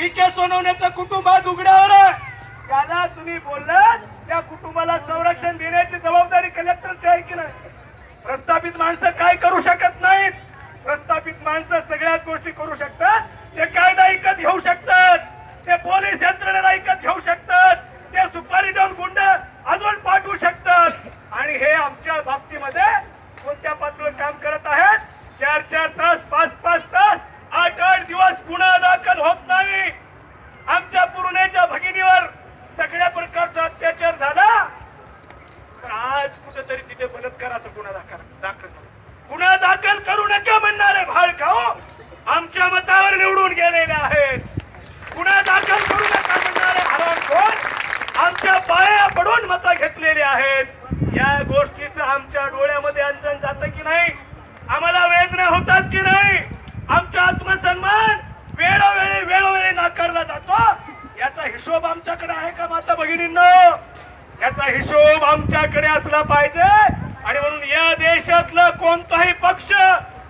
P के सोनवण्याचं कुटुंब आज उघड्यावर आहे. त्याला तुम्ही बोललात त्या कुटुंबाला संरक्षण देण्याची जबाबदारी कलेक्टरची आहे की नाही? प्रस्थापित माणसं काय करू शकत नाहीत? प्रस्थापित माणसं सगळ्याच गोष्टी करू शकतात. ते कायदा ऐकत घेऊ शकतात. ते पोलीस यंत्रणेला ऐकत घेऊ शकतात. ते सुपारी देऊन गुंड अजून पाठवू शकतात. आणि हे आमच्या बाबतीमध्ये कोणत्या पातळीवर काम करत आहेत? चार चार तास दिवस गुन्हा दाखल होत नाही. आमच्या पूर्णेच्या भगिनीवर सगळ्या प्रकारचा अत्याचार झाला. तर आज कुठेतरी तिथे बलात्काराचा गुन्हा दाखल दाखल गुन्हा दाखल करू नका म्हणणारे भाळ खाऊ. आमच्या मतावर निवडून गेलेले आहेत. गुन्हा दाखल करू नका म्हणणारे हरामखोर आमच्या पाया पडून मतं घेतलेली आहेत. या गोष्टीचं आमच्या डोळ्यामध्ये अंजन जातं की नाही? आम्हाला वेदना होतात की नाही? आमच्या आत्म वेळोवेळी वेळोवेळी नाकारला जातो याचा हिशोब आमच्याकडे आहे का माता भगिनींना? याचा हिशोब आमच्याकडे असला पाहिजे. आणि म्हणून या देशातला कोणताही पक्ष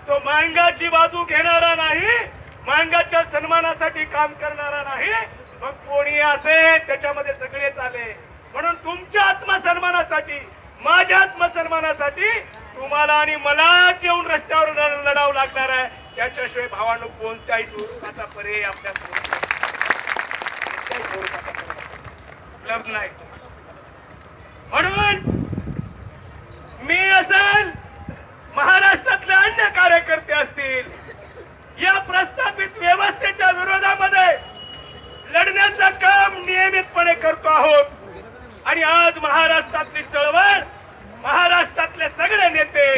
तो मांगाची बाजू घेणारा नाही मांगाच्या सन्मानासाठी काम करणारा नाही. मग कोणी असेल त्याच्यामध्ये सगळेच आले म्हणून तुमच्या आत्मसन्मानासाठी माझ्या आत्मसन्मानासाठी तुम्हाला आणि मलाच येऊन रस्त्यावर लढ- लढावं लागणार आहे. त्याच्याशिवाय भावानं कोणत्याही स्वरूपाचा पर्याय आपल्यासमोर नाही. कोणत्याही स्वरूपाचा पर्याय उपलब्ध नाही म्हणून मी असेल महाराष्ट्रातले अन्य कार्यकर्ते असतील या प्रस्थापित व्यवस्थेच्या विरोधामध्ये लढण्याचं काम नियमितपणे करतो आहोत. आणि आज महाराष्ट्रातली चळवळ महाराष्ट्रातले सगळे नेते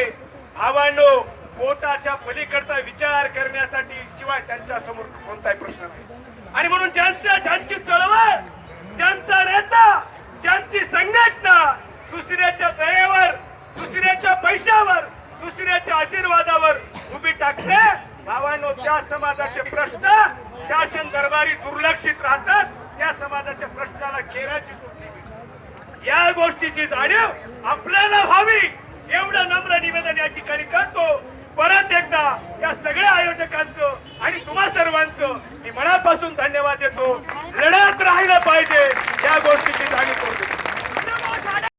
आव्हानो पोटाच्या पलीकडचा विचार करण्यासाठी शिवाय त्यांच्यासमोर कोणताही प्रश्न नाही. आणि म्हणून ज्यांच्या ज्यांची चळवळ ज्यांचा नेता ज्यांची संघटना दुसऱ्याच्या दयेवर दुसऱ्याच्या पैशावर दुसऱ्याच्या आशीर्वादावर उभी टाकते. भावानो त्या समाजाचे प्रश्न शासन दरबारी दुर्लक्षित राहतात. त्या समाजाच्या प्रश्नाला केराची सुटली. या गोष्टीची जाणीव आपल्याला व्हावी एवढं नम्र निवेदन या ठिकाणी करतो. परत एकदा या सगळ्या आयोजकांचं आणि तुम्हा सर्वांचं मी मनापासून धन्यवाद देतो. लढत राहिलं पाहिजे या गोष्टीची जाणीव करतो